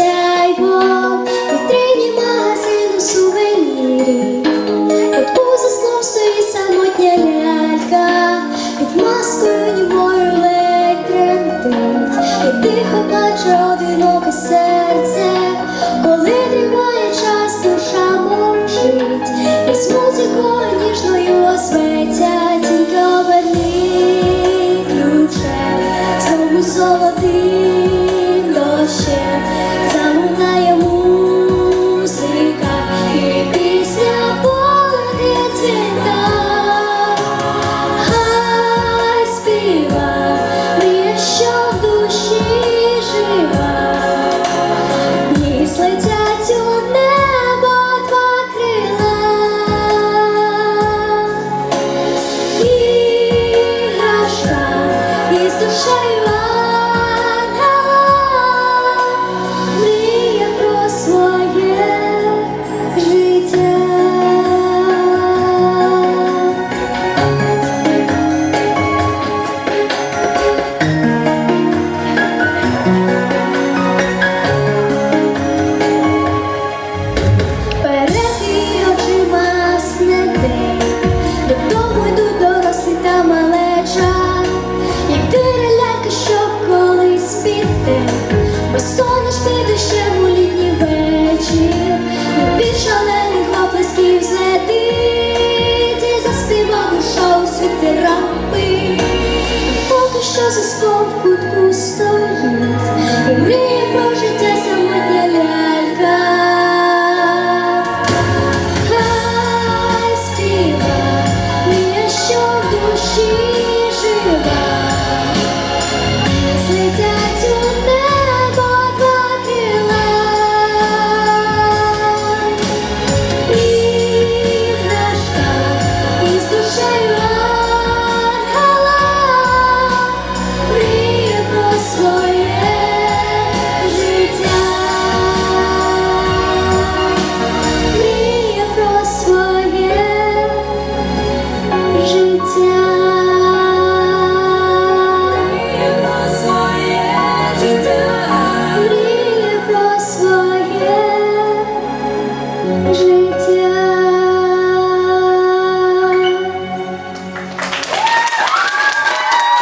down. Душа у світи рампи, поки що за в кутку стоїть.